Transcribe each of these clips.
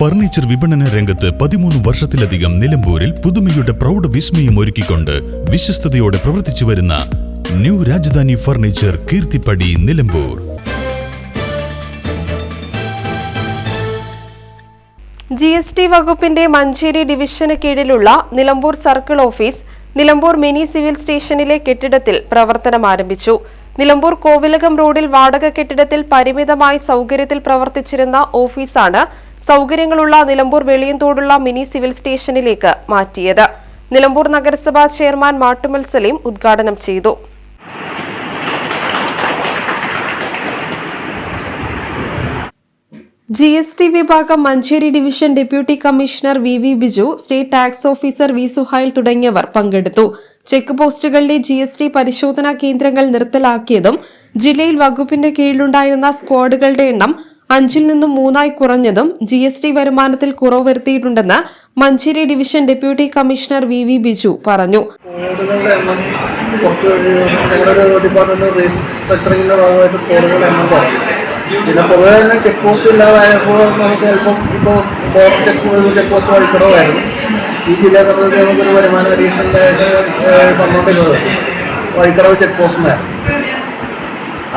Furniture വിപണന രംഗത്ത് പതിമൂന്ന് വർഷത്തിലധികം നിലമ്പൂരിൽ പുതുമയുടെ പ്രൗഢ വിസ്മയം ഒരുക്കിക്കൊണ്ട് വിശ്വസ്തയോടെ പ്രവർത്തിച്ചു വരുന്ന new Rajadhani furniture Keerthippadi Nilambur. G S T വകുപ്പിന്റെ മഞ്ചേരി ഡിവിഷന് കീഴിലുള്ള Nilambur circle office Nilambur mini civil സ്റ്റേഷനിലെ കെട്ടിടത്തിൽ പ്രവർത്തനം ആരംഭിച്ചു. നിലമ്പൂർ കോവിലകം റോഡിൽ വാടക കെട്ടിടത്തിൽ പരിമിതമായ സൗകര്യത്തിൽ പ്രവർത്തിച്ചിരുന്ന ഓഫീസാണ് സൗകര്യങ്ങളുള്ള നിലമ്പൂർ വെളിയന്തോടുള്ള മിനി സിവിൽ സ്റ്റേഷനിലേക്ക് മാറ്റിയത്. നിലമ്പൂർ നഗരസഭാ ചെയർമാൻ മാട്ടുമൽ സലീം ഉദ്ഘാടനം ചെയ്തു. ജി എസ് ടി വിഭാഗം Manjeri division deputy commissioner V V Biju state tax officer V Suhail തുടങ്ങിയവർ പങ്കെടുത്തു. ചെക്ക് പോസ്റ്റുകളിലെ ജി എസ് ടി പരിശോധനാ കേന്ദ്രങ്ങൾ നിർത്തലാക്കിയതും ജില്ലയിൽ വകുപ്പിന്റെ കീഴിലുണ്ടായിരുന്ന സ്ക്വാഡുകളുടെ എണ്ണം അഞ്ചിൽ നിന്നും മൂന്നായി കുറഞ്ഞതും ജി എസ് ടി വരുമാനത്തിൽ കുറവ് വരുത്തിയിട്ടുണ്ടെന്ന് Manjeri division deputy commissioner V V Biju പറഞ്ഞു. പിന്നെ പൊതുവെ തന്നെ ചെക്ക് പോസ്റ്റ് ഇല്ലാതായപ്പോൾ നമുക്ക് ചിലപ്പം ഇപ്പോൾ ചെക്ക് ചെക്ക് പോസ്റ്റ് വഴിക്കണമായിരുന്നു ഈ ജില്ലാ സംബന്ധിച്ച് നമുക്കൊരു വരുമാന വന്നുകൊണ്ടിരുന്നത് വഴിക്കടവ് ചെക്ക് പോസ്റ്റുമായിരുന്നു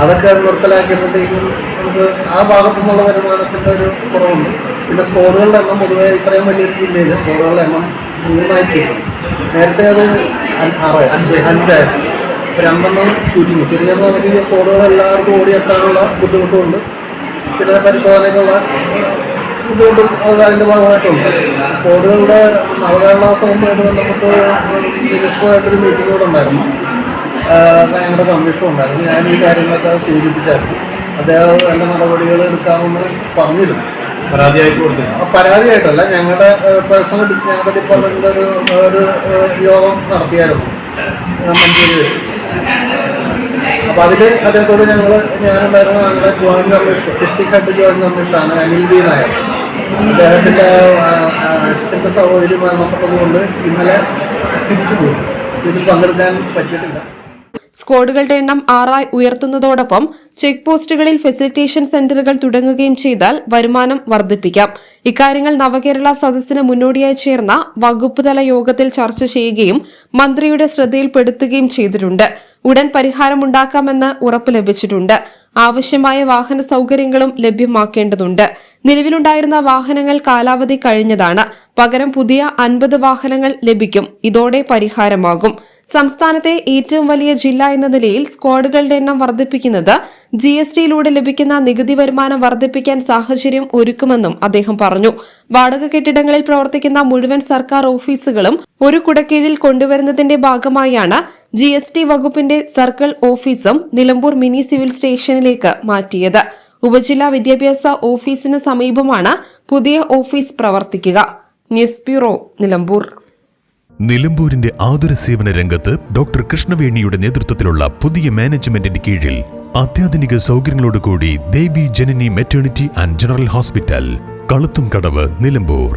അതൊക്കെ നിർത്തലാക്കിയപ്പോഴത്തേക്കും നമുക്ക് ആ ഭാഗത്തു നിന്നുള്ള വരുമാനത്തിന്റെ ഒരു കുറവുണ്ട്. പിന്നെ സ്കോഡുകളുടെ എണ്ണം പൊതുവേ ഇത്രയും വലിയൊരു ജില്ലയിൽ സ്കോഡുകളുടെ എണ്ണം മൂന്നായി ചെയ്യും നേരത്തെ അത് ആറ് അഞ്ച് അഞ്ചായിരുന്നു. ഇപ്പം രണ്ടെണ്ണം ചുരുങ്ങി. ചുരുങ്ങുമ്പോൾ നമുക്ക് ഈ സ്കോഡുകൾ എല്ലാവർക്കും ഓടിയെത്താനുള്ള ബുദ്ധിമുട്ടുമുണ്ട്. പിന്നെ പരിശോധനയ്ക്കുള്ള ബുദ്ധിമുട്ടും അത് അതിന്റെ ഭാഗമായിട്ടുണ്ട്. സ്കോഡുകളുടെ നവകേരള സദസ്സുമായിട്ട് ബന്ധപ്പെട്ട് മിനിസ്റ്ററുമായിട്ടൊരു മീറ്റിംഗ് കൂടെ ഉണ്ടായിരുന്നു. ഞങ്ങളുടെ കമ്മീഷൻ ഉണ്ടായിരുന്നു. ഞാൻ ഈ കാര്യങ്ങളൊക്കെ സൂചിപ്പിച്ചായിരുന്നു. അദ്ദേഹം വേണ്ട നടപടികൾ എടുക്കാമെന്ന് പറഞ്ഞിരുന്നു. പരാതിയായിട്ടല്ല ഞങ്ങളുടെ പേഴ്സണൽ ഡിസ് ഞങ്ങളുടെ ഡിപ്പാർട്ട്മെന്റിന്റെ ഒരു ഒരു യോഗം നടത്തിയായിരുന്നു. മഞ്ചേരി വെച്ച്. അപ്പോൾ അതിൽ അദ്ദേഹത്തോട് ഞങ്ങൾ ഞാനുണ്ടായിരുന്ന ഞങ്ങളുടെ joint commission district head joint കമ്മീഷനാണ് അനിൽ ബി നായർ. അദ്ദേഹത്തിന്റെ അച്ഛന്റെ സഹോദരി മരണപ്പെട്ടതുകൊണ്ട് ഇന്നലെ തിരിച്ചു പോയി ഇതിൽ പങ്കെടുക്കാൻ പറ്റിയിട്ടില്ല. സ്ക്വാഡുകളുടെ എണ്ണം ആറായി ഉയർത്തുന്നതോടൊപ്പം ചെക്ക് പോസ്റ്റുകളിൽ ഫെസിലിറ്റേഷൻ സെന്ററുകൾ തുടങ്ങുകയും ചെയ്താൽ വരുമാനം വർദ്ധിപ്പിക്കാം. ഇക്കാര്യങ്ങൾ നവകേരള സദസ്സിന് മുന്നോടിയായി ചേർന്ന വകുപ്പ് തല യോഗത്തിൽ ചർച്ച ചെയ്യുകയും മന്ത്രിയുടെ ശ്രദ്ധയിൽപ്പെടുത്തുകയും ചെയ്തിട്ടുണ്ട്. ഉടൻ പരിഹാരമുണ്ടാക്കാമെന്ന് ഉറപ്പ് ലഭിച്ചിട്ടുണ്ട്. ആവശ്യമായ വാഹന സൗകര്യങ്ങളും ലഭ്യമാക്കേണ്ടതുണ്ട്. നിലവിലുണ്ടായിരുന്ന വാഹനങ്ങൾ കാലാവധി കഴിഞ്ഞതാണ്. പകരം പുതിയ അൻപത് വാഹനങ്ങൾ ലഭിക്കും. ഇതോടെ പരിഹാരമാകും. സംസ്ഥാനത്തെ ഏറ്റവും വലിയ ജില്ല എന്ന നിലയിൽ സ്ക്വാഡുകളുടെ എണ്ണം വർദ്ധിപ്പിക്കുന്നത് ജി എസ് ടിയിലൂടെ ലഭിക്കുന്ന നികുതി വരുമാനം വർദ്ധിപ്പിക്കാൻ സാഹചര്യം ഒരുക്കുമെന്നും അദ്ദേഹം പറഞ്ഞു. വാടക കെട്ടിടങ്ങളിൽ പ്രവർത്തിക്കുന്ന മുഴുവൻ സർക്കാർ ഓഫീസുകളും ഒരു കുടക്കീഴിൽ കൊണ്ടുവരുന്നതിന്റെ ഭാഗമായാണ് ജി എസ് ടി വകുപ്പിന്റെ സർക്കിൾ ഓഫീസും നിലമ്പൂർ മിനി സിവിൽ സ്റ്റേഷനിലേക്ക് മാറ്റിയത്. ഉപജില്ലാ വിദ്യാഭ്യാസ ഓഫീസിന് സമീപമാണ് പുതിയ ഓഫീസ് പ്രവർത്തിക്കുക. News bureau Nilambur. നിലമ്പൂരിന്റെ ആതുര സേവന രംഗത്ത് ഡോക്ടർ കൃഷ്ണവേണിയുടെ നേതൃത്വത്തിലുള്ള പുതിയ മാനേജ്മെന്റിന്റെ കീഴിൽ അത്യാധുനിക സൗകര്യങ്ങളോടുകൂടി Devi Janani maternity and general hospital കളുത്തും Kadavu Nilambur.